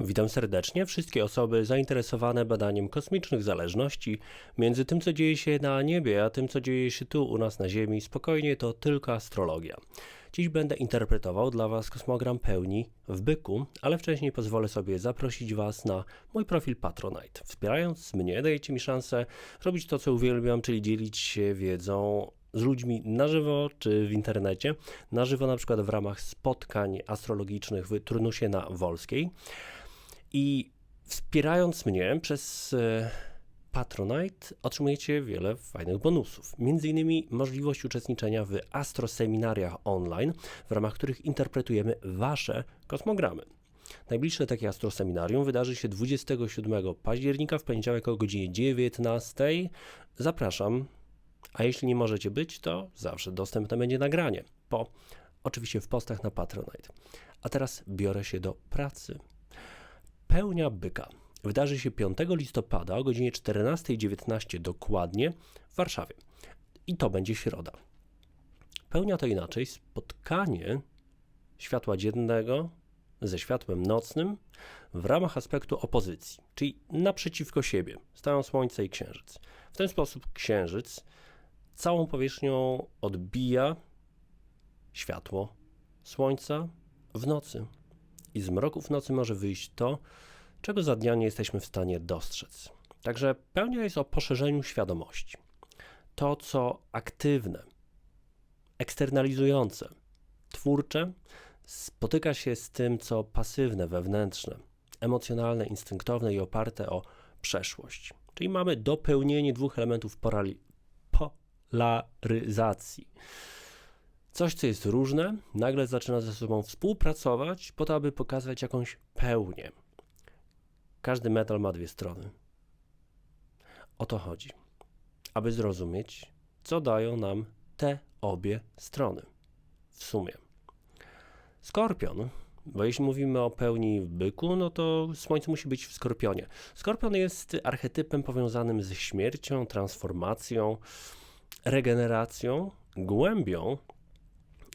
Witam serdecznie wszystkie osoby zainteresowane badaniem kosmicznych zależności między tym, co dzieje się na niebie, a tym, co dzieje się tu u nas na Ziemi. Spokojnie, to tylko astrologia. Dziś będę interpretował dla Was kosmogram pełni w byku, ale wcześniej pozwolę sobie zaprosić Was na mój profil Patronite. Wspierając mnie, dajecie mi szansę robić to, co uwielbiam, czyli dzielić się wiedzą z ludźmi na żywo czy w internecie. Na żywo na przykład w ramach spotkań astrologicznych w Turnusie na Wolskiej. I wspierając mnie przez e, Patronite otrzymujecie wiele fajnych bonusów. Między innymi możliwość uczestniczenia w astroseminariach online, w ramach których interpretujemy Wasze kosmogramy. Najbliższe takie astroseminarium wydarzy się 27 października w poniedziałek o godzinie 19. Zapraszam. A jeśli nie możecie być, to zawsze dostępne będzie nagranie. Po oczywiście w postach na Patronite. A teraz biorę się do pracy. Pełnia byka wydarzy się 5 listopada o godzinie 14.19 dokładnie w Warszawie. I to będzie środa. Pełnia to inaczej spotkanie światła dziennego ze światłem nocnym w ramach aspektu opozycji, czyli naprzeciwko siebie stają Słońce i Księżyc. W ten sposób Księżyc całą powierzchnią odbija światło Słońca w nocy. I z mroków nocy może wyjść to, czego za dnia nie jesteśmy w stanie dostrzec. Także pełnia jest o poszerzeniu świadomości. To, co aktywne, eksternalizujące, twórcze, spotyka się z tym, co pasywne, wewnętrzne, emocjonalne, instynktowne i oparte o przeszłość. Czyli mamy dopełnienie dwóch elementów polaryzacji. Coś, co jest różne, nagle zaczyna ze sobą współpracować po to, aby pokazać jakąś pełnię. Każdy metal ma dwie strony. O to chodzi. Aby zrozumieć, co dają nam te obie strony. W sumie. Skorpion, bo jeśli mówimy o pełni w byku, no to słońce musi być w skorpionie. Skorpion jest archetypem powiązanym ze śmiercią, transformacją, regeneracją, głębią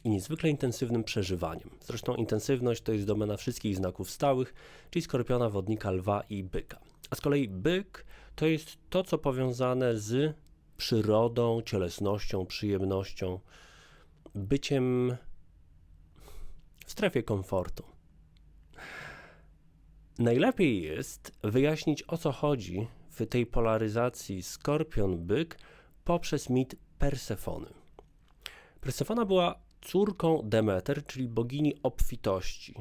i niezwykle intensywnym przeżywaniem. Zresztą intensywność to jest domena wszystkich znaków stałych, czyli skorpiona, wodnika, lwa i byka. A z kolei byk to jest to, co powiązane z przyrodą, cielesnością, przyjemnością, byciem w strefie komfortu. Najlepiej jest wyjaśnić o co chodzi w tej polaryzacji skorpion-byk poprzez mit Persefony. Persefona była córką Demeter, czyli bogini obfitości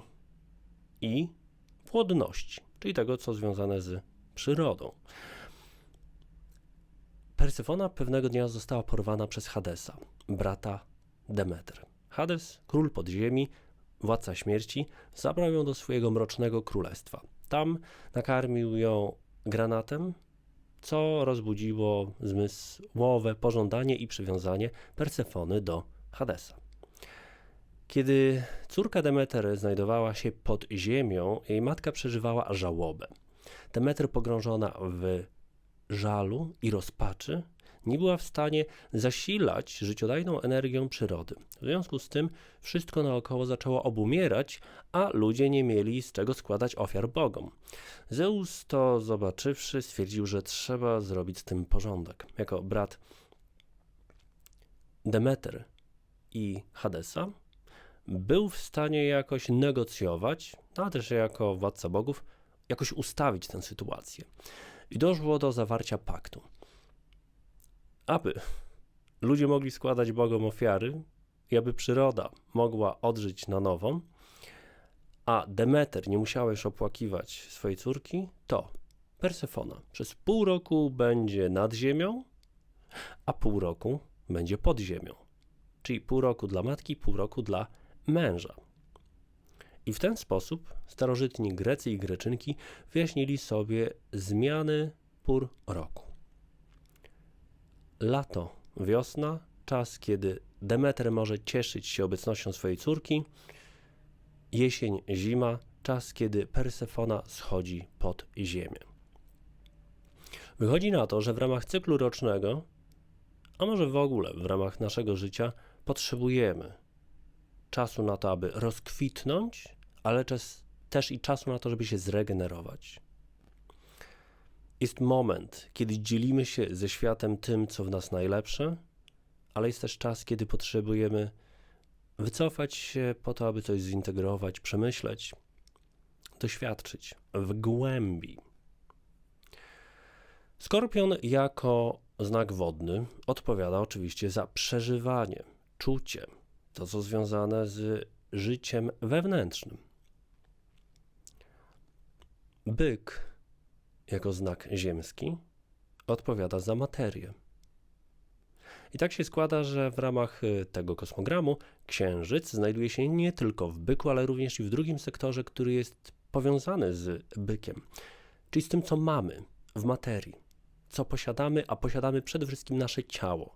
i płodności, czyli tego, co związane z przyrodą. Persefona pewnego dnia została porwana przez Hadesa, brata Demeter. Hades, król podziemi, władca śmierci, zabrał ją do swojego mrocznego królestwa. Tam nakarmił ją granatem, co rozbudziło zmysłowe pożądanie i przywiązanie Persefony do Hadesa. Kiedy córka Demeter znajdowała się pod ziemią, jej matka przeżywała żałobę. Demeter pogrążona w żalu i rozpaczy nie była w stanie zasilać życiodajną energią przyrody. W związku z tym wszystko naokoło zaczęło obumierać, a ludzie nie mieli z czego składać ofiar bogom. Zeus to zobaczywszy stwierdził, że trzeba zrobić z tym porządek. Jako brat Demeter i Hadesa był w stanie jakoś negocjować, no ale też jako władca bogów, jakoś ustawić tę sytuację. I doszło do zawarcia paktu. Aby ludzie mogli składać bogom ofiary i aby przyroda mogła odżyć na nowo, a Demeter nie musiała już opłakiwać swojej córki, to Persefona przez pół roku będzie nad ziemią, a pół roku będzie pod ziemią. Czyli pół roku dla matki, pół roku dla męża. I w ten sposób starożytni Grecy i Greczynki wyjaśnili sobie zmiany pór roku. Lato, wiosna, czas, kiedy Demeter może cieszyć się obecnością swojej córki, jesień, zima, czas, kiedy Persefona schodzi pod ziemię. Wychodzi na to, że w ramach cyklu rocznego, a może w ogóle w ramach naszego życia, potrzebujemy czasu na to, aby rozkwitnąć, ale też i czasu na to, żeby się zregenerować. Jest moment, kiedy dzielimy się ze światem tym, co w nas najlepsze, ale jest też czas, kiedy potrzebujemy wycofać się po to, aby coś zintegrować, przemyśleć, doświadczyć w głębi. Skorpion jako znak wodny odpowiada oczywiście za przeżywanie, czucie, to co związane z życiem wewnętrznym. Byk jako znak ziemski odpowiada za materię. I tak się składa, że w ramach y, tego kosmogramu Księżyc znajduje się nie tylko w byku, ale również i w drugim sektorze, który jest powiązany z bykiem, czyli z tym, co mamy w materii, co posiadamy, a posiadamy przede wszystkim nasze ciało.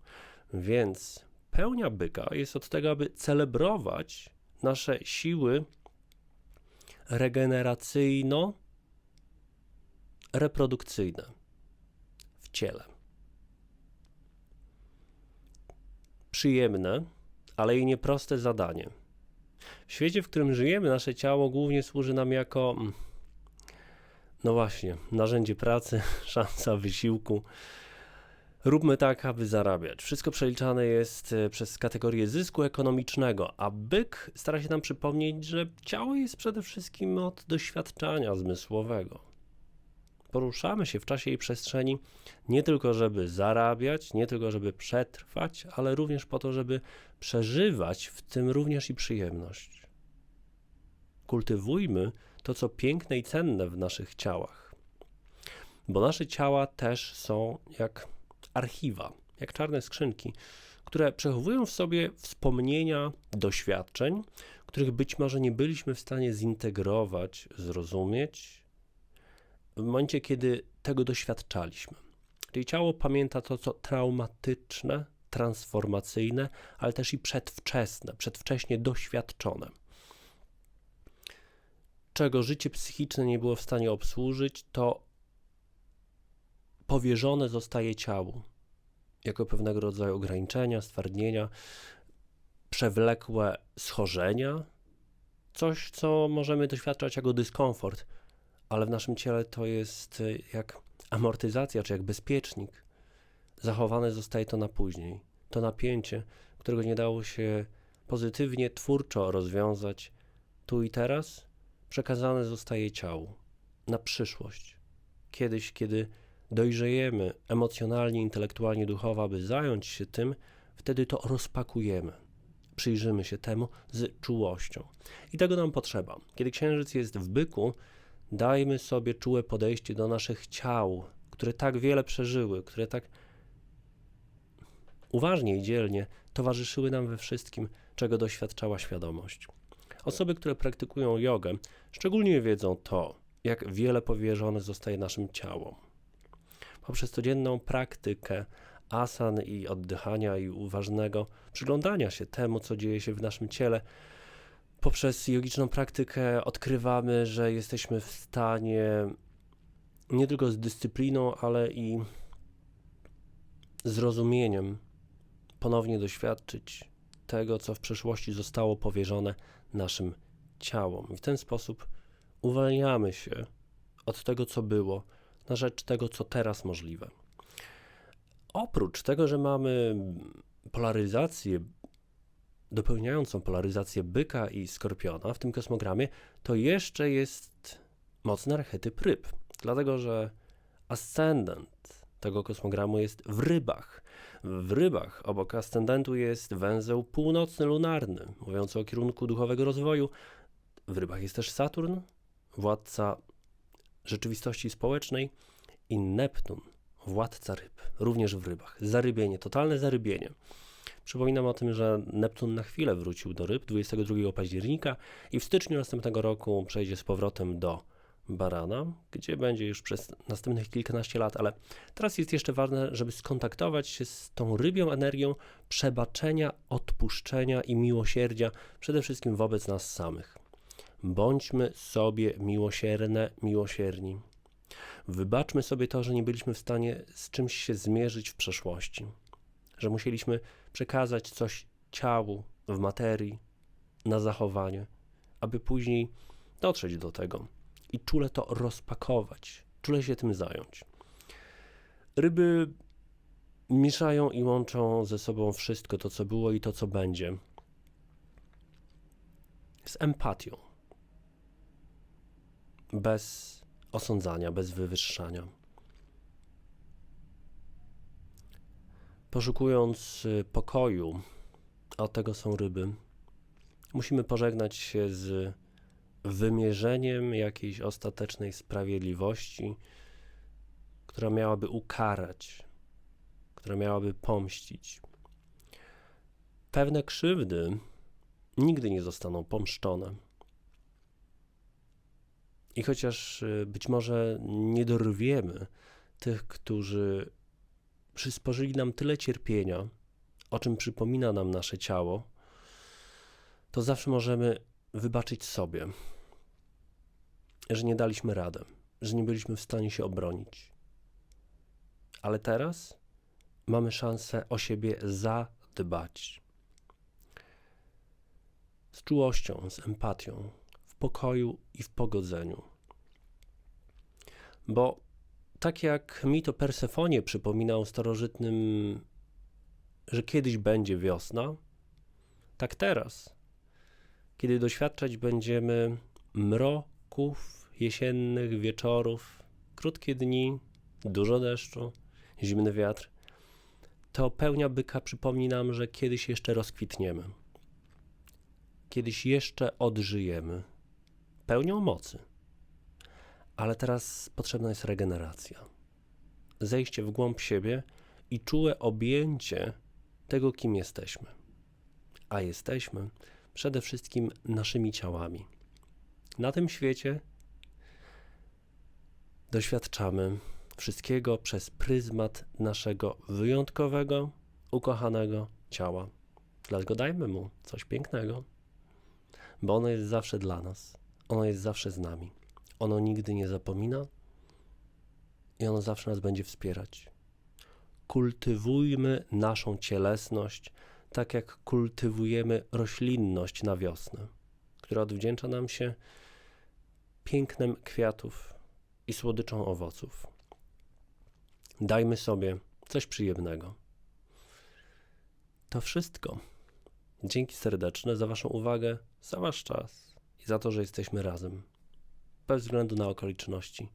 Więc pełnia byka jest od tego, aby celebrować nasze siły regeneracyjno-reprodukcyjne w ciele. Przyjemne, ale i nieproste zadanie. W świecie, w którym żyjemy, nasze ciało głównie służy nam jako, mm, no właśnie, narzędzie pracy, szansa wysiłku, Róbmy tak, aby zarabiać. Wszystko przeliczane jest e, przez kategorię zysku ekonomicznego, a byk stara się nam przypomnieć, że ciało jest przede wszystkim od doświadczenia zmysłowego. Poruszamy się w czasie i przestrzeni nie tylko, żeby zarabiać, nie tylko, żeby przetrwać, ale również po to, żeby przeżywać, w tym również i przyjemność. Kultywujmy to, co piękne i cenne w naszych ciałach, bo nasze ciała też są jak archiwa, jak czarne skrzynki, które przechowują w sobie wspomnienia doświadczeń, których być może nie byliśmy w stanie zintegrować, zrozumieć w momencie, kiedy tego doświadczaliśmy. Czyli ciało pamięta to, co traumatyczne, transformacyjne, ale też i przedwczesne, przedwcześnie doświadczone. Czego życie psychiczne nie było w stanie obsłużyć, to powierzone zostaje ciału jako pewnego rodzaju ograniczenia, stwardnienia, przewlekłe schorzenia, coś, co możemy doświadczać jako dyskomfort, ale w naszym ciele to jest y, jak amortyzacja, czy jak bezpiecznik. Zachowane zostaje to na później. To napięcie, którego nie dało się pozytywnie, twórczo rozwiązać tu i teraz, przekazane zostaje ciału na przyszłość. Kiedyś, kiedy dojrzejemy emocjonalnie, intelektualnie, duchowo, aby zająć się tym, wtedy to rozpakujemy. Przyjrzymy się temu z czułością. I tego nam potrzeba. Kiedy księżyc jest w byku, dajmy sobie czułe podejście do naszych ciał, które tak wiele przeżyły, które tak uważnie i dzielnie towarzyszyły nam we wszystkim, czego doświadczała świadomość. Osoby, które praktykują jogę, szczególnie wiedzą to, jak wiele powierzone zostaje naszym ciałom poprzez codzienną praktykę asan i oddychania i uważnego przyglądania się temu, co dzieje się w naszym ciele, poprzez jogiczną praktykę odkrywamy, że jesteśmy w stanie nie tylko z dyscypliną, ale i zrozumieniem ponownie doświadczyć tego, co w przeszłości zostało powierzone naszym ciałom. I w ten sposób uwalniamy się od tego, co było, na rzecz tego, co teraz możliwe. Oprócz tego, że mamy polaryzację, dopełniającą polaryzację byka i skorpiona w tym kosmogramie, to jeszcze jest mocny archetyp ryb, dlatego że ascendent tego kosmogramu jest w rybach. W rybach obok ascendentu jest węzeł północny lunarny, mówiący o kierunku duchowego rozwoju. W rybach jest też Saturn, władca rzeczywistości społecznej i Neptun, władca ryb, również w rybach. Zarybienie, totalne zarybienie. Przypominam o tym, że Neptun na chwilę wrócił do ryb 22 października i w styczniu następnego roku przejdzie z powrotem do Barana, gdzie będzie już przez następnych kilkanaście lat, ale teraz jest jeszcze ważne, żeby skontaktować się z tą rybią energią przebaczenia, odpuszczenia i miłosierdzia, przede wszystkim wobec nas samych. Bądźmy sobie miłosierne, miłosierni. Wybaczmy sobie to, że nie byliśmy w stanie z czymś się zmierzyć w przeszłości, że musieliśmy przekazać coś ciału w materii na zachowanie, aby później dotrzeć do tego i czule to rozpakować, czule się tym zająć. Ryby mieszają i łączą ze sobą wszystko to, co było i to, co będzie. Z empatią. Bez osądzania, bez wywyższania. Poszukując y, pokoju, a tego są ryby, musimy pożegnać się z wymierzeniem jakiejś ostatecznej sprawiedliwości, która miałaby ukarać, która miałaby pomścić. Pewne krzywdy nigdy nie zostaną pomszczone. I chociaż y, być może nie dorwiemy tych, którzy przysporzyli nam tyle cierpienia, o czym przypomina nam nasze ciało, to zawsze możemy wybaczyć sobie, że nie daliśmy rady, że nie byliśmy w stanie się obronić. Ale teraz mamy szansę o siebie zadbać. Z czułością, z empatią, pokoju i w pogodzeniu. Bo tak jak mit o Persefonie przypominał starożytnym, że kiedyś będzie wiosna, tak teraz, kiedy doświadczać będziemy mroków, jesiennych wieczorów, krótkie dni, dużo deszczu, zimny wiatr, to pełnia byka przypomni nam, że kiedyś jeszcze rozkwitniemy. Kiedyś jeszcze odżyjemy pełnią mocy. Ale teraz potrzebna jest regeneracja. Zejście w głąb siebie i czułe objęcie tego, kim jesteśmy. A jesteśmy przede wszystkim naszymi ciałami. Na tym świecie doświadczamy wszystkiego przez pryzmat naszego wyjątkowego, ukochanego ciała. Dlatego dajmy mu coś pięknego, bo ono jest zawsze dla nas, ono jest zawsze z nami. Ono nigdy nie zapomina i ono zawsze nas będzie wspierać. Kultywujmy naszą cielesność, tak jak kultywujemy roślinność na wiosnę, która odwdzięcza nam się pięknem kwiatów i słodyczą owoców. Dajmy sobie coś przyjemnego. To wszystko. Dzięki serdeczne za Waszą uwagę, za Wasz czas i za to, że jesteśmy razem bez względu na okoliczności.